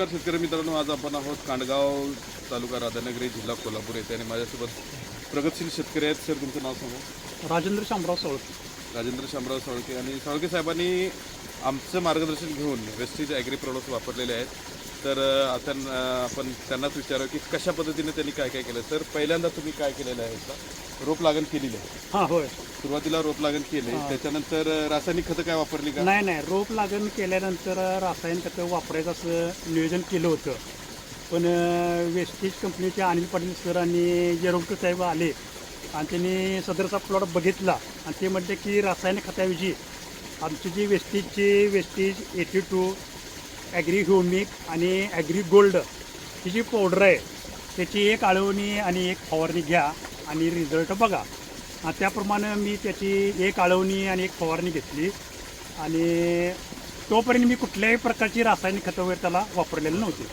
नमस्कार शेतकरी मित्रांनो आज आपण आहोत कांडगाव तालुका राधानगरी जिल्हा कोल्हापूर येथे आणि माझ्यासोबत प्रगतशील शेतकरी आहेत. सर तुमचं नाव सांगा. राजेंद्र शामराव सवळ राजेंद्र शामराव साळके. आणि साळके साहेबांनी आमचं मार्गदर्शन घेऊन वेस्टीज ॲग्री प्रोडक्ट्स वापरलेले आहेत. तर आता आपण त्यांनाच विचारू की कशा पद्धतीने त्यांनी काय काय केलं? तर पहिल्यांदा तुम्ही काय केलेलं आहे का? रोप लागण केलेली आहे. हां होय. सुरुवातीला रोप लागण केले त्याच्यानंतर रासायनिक खतं काय वापरली का? नाही नाही. रोप लागण केल्यानंतर रासायनिक खतं वापरायचं असं नियोजन केलं होतं. पण वेस्टेज कंपनीचे अनिल पाटील सर आणि येरवकर साहेब आले आणि त्यांनी सदरचा प्लॉट बघितला आणि ते म्हणते की रासायनिक खताऐवजी आमची जी वेस्टेजची wastage eighty two agri humic आणि ॲग्री गोल्ड ही जी पावडर आहे त्याची एक आळवणी आणि एक फवारणी घ्या आणि रिझल्ट बघा. त्याप्रमाणे मी त्याची एक आळवणी आणि एक फवारणी घेतली आणि तोपर्यंत मी कुठल्याही प्रकारची रासायनिक खतं वगैरे त्याला वापरलेली नव्हती.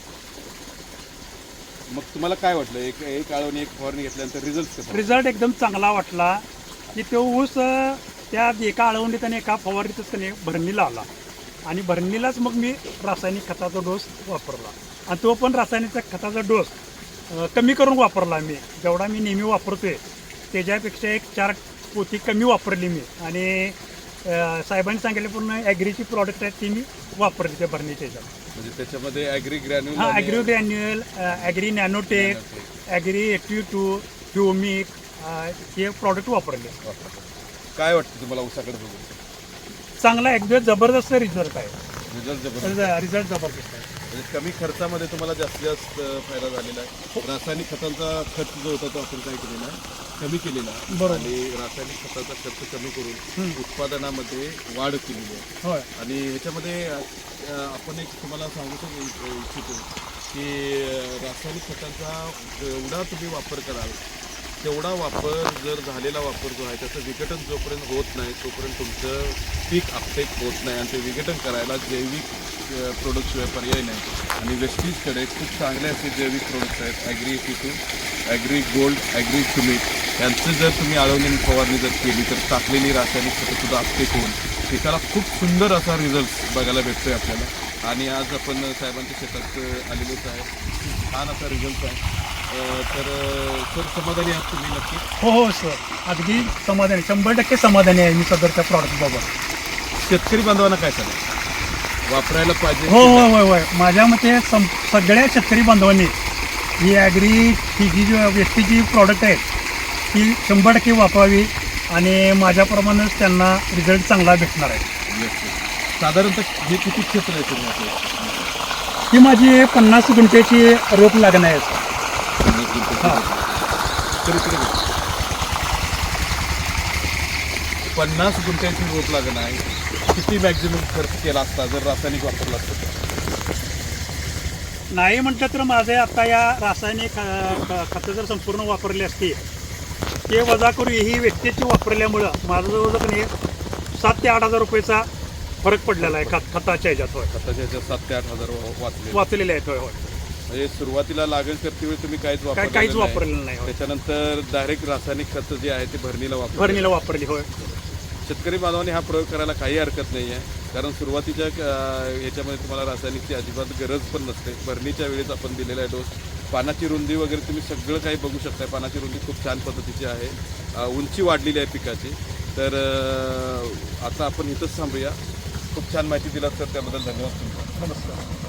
मग तुम्हाला काय वाटलं? एक एक आळवणी एक फवारणी घेतल्यानंतर रिझल्ट रिझल्ट एकदम चांगला वाटला की तो ऊस त्या एका आळवणीत आणि एका फवारणीतच त्याने भरणीला आला. आणि भरणीलाच मग मी रासायनिक खताचा डोस वापरला. आणि तो पण रासायनिक खताचा डोस कमी करून वापरला मी. जेवढा मी नेहमी वापरतोय त्याच्यापेक्षा एक चार पोती कमी वापरली मी. आणि साहेबांनी सांगितल्याप्रमाणे ॲग्रीची प्रॉडक्ट आहेत ती मी वापरली त्या भरणीच्या ह्याच्यात. म्हणजे त्याच्यामध्ये ॲग्री ग्रॅन्युल हां agri granule agri nanotech agri eighty two humic हे प्रॉडक्ट वापरले. काय वाटतं तुम्हाला उसाकडे बघून? चांगला एकदम जबरदस्त रिझल्ट आहे. रिझल्ट जबरदस्त. रिझल्ट जबरदस्त आहे. म्हणजे कमी खर्चामध्ये तुम्हाला जास्तीत जास्त फायदा झालेला आहे. रासायनिक खतांचा खर्च जो होता तो आपण काय केलेला आहे. कमी केलेला आहे. बरोबर. आणि रासायनिक खताचा खर्च कमी करून उत्पादनामध्ये वाढ केलेली आहे. होय. आणि ह्याच्यामध्ये अ, आपण एक तुम्हाला सांगू इच्छितो की अ, रासायनिक खतांचा जेवढा तुम्ही वापर कराल तेवढा वापर जर झालेला वापर जो आहे त्याचं विघटन जोपर्यंत होत नाही तोपर्यंत तुमचं पीक अपटेक होत नाही आणि ते विघटन करायला जैविक प्रोडक्टशिवाय पर्याय नाही. आणि वेस्टीजकडे खूप चांगले असे जैविक प्रोडक्ट्स आहेत agri पिटू agri gold agri Sumit यांचं जर तुम्ही आळवणी फवारणी जर केली तर टाकलेली रासायनिक खतंसुद्धा अपटेक होऊन पिकाला खूप सुंदर असा रिझल्ट बघायला भेटतोय आपल्याला. आणि आज आपण साहेबांच्या शेतात आलेलोच आहे खूप छान असा रिझल्ट आहे. तर सर समाधानी आहात तुम्ही नक्की हो हो सर अगदी समाधानी शंभर टक्के समाधानी आहे मी सदरच्या प्रॉडक्टबाबत शेतकरी बांधवांना काय सांगा वापरायला पाहिजे हो हो होय होय माझ्या मते सम सगळ्या शेतकरी बांधवांनी ही ॲग्री ही जी जी व्यक्ती जी प्रॉडक्ट आहेत ती शंभर टक्के वापरावी आणि माझ्याप्रमाणेच त्यांना रिझल्ट चांगला भेटणार आहे. साधारणतः हे किती क्षेत्र आहे आपलं? ही माझी पन्नास गुंठ्याची रोप लागण आहे सर. पन्नास. हा. गुंठ्याची रोप लागण आहे किती मॅक्झिमम खर्च केला असता जर रासायनिक वापरला असतं? नाही म्हटलं तर माझे आता या रासायनिक खतं जर संपूर्ण वापरली असती ते वजा करून ही व्यक्तीची वापरल्यामुळं माझं जवळजवळ की नाही सात ते आठ हजार रुपयेचा फरक पडलेला आहे खत खताच्या ह्याच्यात होय खताच्या ह्याच्यात सात ते आठ हजार वाचले वाचलेले आहेत होय होय म्हणजे सुरुवातीला लागण करतेवेळी तुम्ही काहीच काय वापरलेलं काहीच नाही. वापरलेलं नाही होय. त्याच्यानंतर डायरेक्ट रासायनिक खत जे आहे ते भरणीला वापर भरणीला वापरली होय. शेतकरी बांधवांनी हा प्रयोग करायला काही हरकत नाही आहे. कारण सुरुवातीच्या अं, ह्याच्यामध्ये तुम्हाला रासायनिकची अजिबात गरज पण नसते. भरणीच्या वेळेस आपण दिलेला आहे डोस. पानाची रुंदी वगैरे तुम्ही सगळं काही बघू शकताय. पानाची रुंदी खूप छान पद्धतीची आहे. अं, उंची वाढलेली आहे पिकाची. तर अं, आता आपण इथंच थांबूया. खूप छान माहिती दिलात तर त्याबद्दल धन्यवाद तुमचा. नमस्कार.